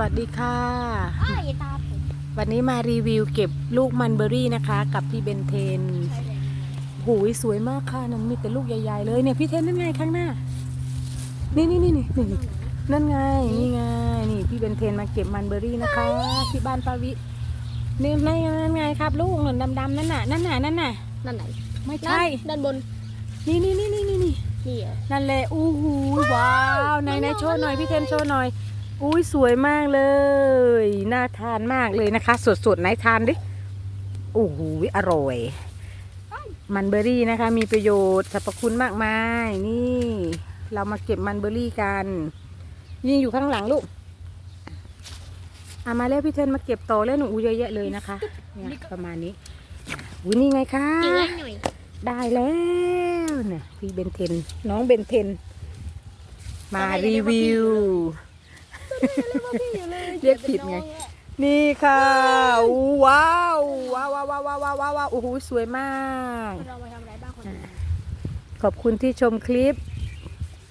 วัสดีค่ะ อ้ายตาผมวันนี้มารีวิวเก็บลูกมันเบอรี่นะคะ กับพี่เบนเทนใช่เลยหูยสวยมากค่ะนั่นมีแต่ลูกใหญ่ๆเลยเนี่ยพี่เทนนั่นไงข้างหน้า นี่นี่นี่นี่นี่นี่นั่นไงนี่ไงนี่พี่เบนเทนมาเก็บมันเบอรี่นะคะที่บ้านปาวินี่นั่นไงนั่นไงครับ ลูกหนุนดำๆนั่นน่ะนั่นน่ะนั่นน่ะนั่นไหนไม่ใช่ด้านบน นี่นี่นี่นี่นี่นี่นี่เหรอนั่นแหละอู้หูว้าวไหนไหนโชว์หน่อยพี่เทนโชว์หน่อย อุ้ยสวยมากเลย น่าทานมากเลยนะคะ สดๆไหนทานดิโอ้โหอร่อย มันเบอรี่นะคะ มีประโยชน์สรรพคุณมากมาย นี่ เรามาเก็บมันเบอรี่กัน ยิงอยู่ข้างหลังลูกเอามาแล้วพี่เทนมาเก็บต่อแล้วหนูอู้เยอะแยะเลยนะคะเนี่ยประมาณนี้อุ้ยนี่ไงคะได้หน่อยได้แล้วเนี่ยพี่เบนเทนน้องเบนเทน มารีวิว เรียกผิดไง นี่ค่ะว้าวว้าวว้าวว้าวว้าวว้าวโอ้โหสวยมากขอบคุณที่ชมคลิป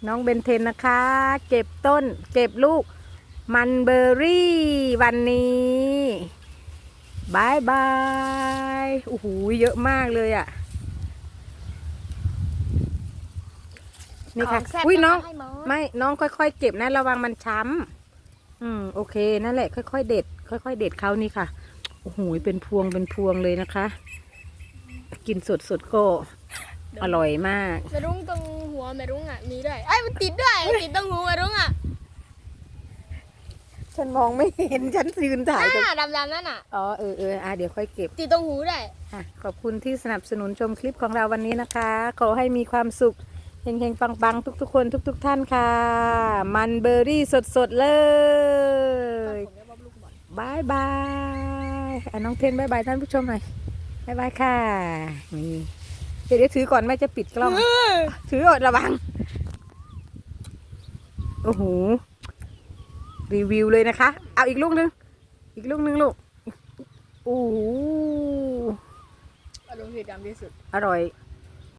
น้องเบนเทนนะคะ เก็บต้น เก็บลูก มันเบอร์รี่วันนี้บายบายโอ้โหเยอะมากเลยอะนี่ค่ะ อุ้ยน้อง ไม่ น้องค่อยๆ เก็บนะ ระวังมันช้ำ อืมโอเคนั่นแหละค่อยๆเด็ด ค่อย ๆ เด็ดเขานี่ค่ะโอ้โหเป็นพวงเป็นพวงเลยนะคะ กินสดๆก็อร่อยมาก แม่รุ้งตรงหัวแม่รุ้งอะมีด้วยไอ้ยมันติดด้วยมันติดตรงหัวแม่รุ้งอะฉันมองไม่เห็นฉันยืนถ่ายตรงอ่าดำๆนั่นอะ อ๋อเออเอออะเดี๋ยวค่อยเก็บ ติดตรงหูด้วยอะขอบคุณที่สนับสนุนชมคลิปของเราวันนี้นะคะ ขอให้มีความสุข เฮงๆปังๆทุกๆคนทุกๆท่านค่ะ มันเบอร์รี่สดๆเลยผมเรียกว่าลูกบอลบายบายอะน้องเทนบายบายท่านผู้ชมหน่อยบายบายค่ะนี่เดี๋ยวเดี๋ยวถือก่อนแม่จะปิดกล้อง ถืออดระวัง โอ้โห รีวิวเลยนะคะ เอาอีกลูกนึง อีกลูกนึงลูก โอ้โหอารมณ์ผิดดำที่สุด อร่อย